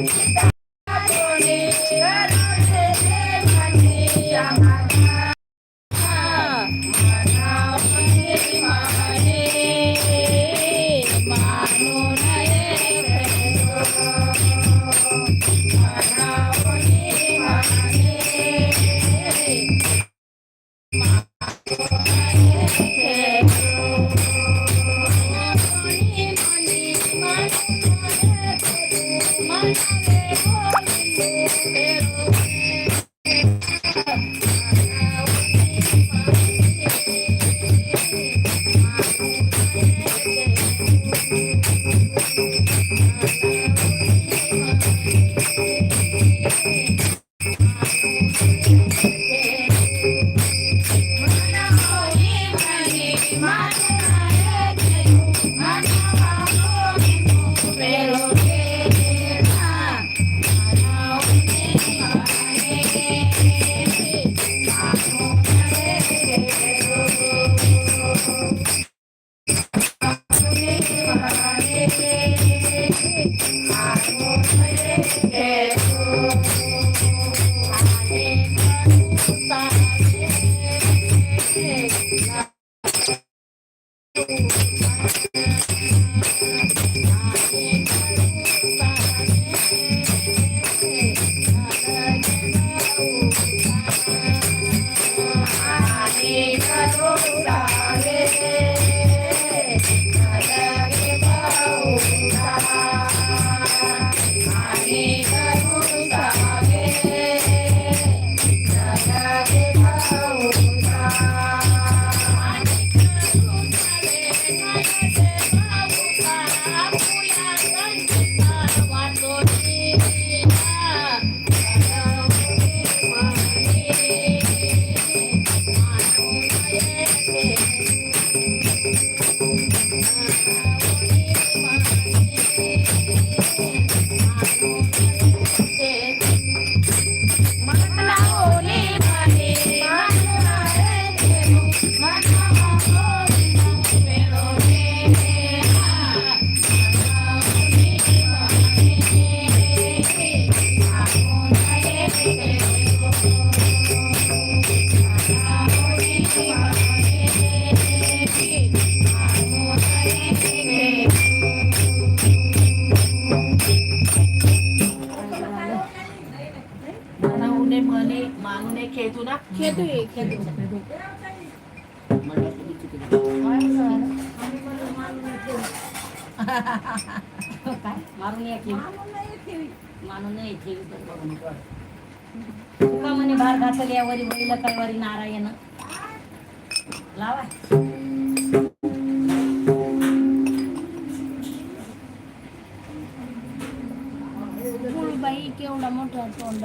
Kita my Thank you. खेळतो ना. खेळतो मारून या की मानून तुका म्हणे भार घातली यावरी बैल काय वरी नारायण? लावा. बाई केवढा मोठा तोंड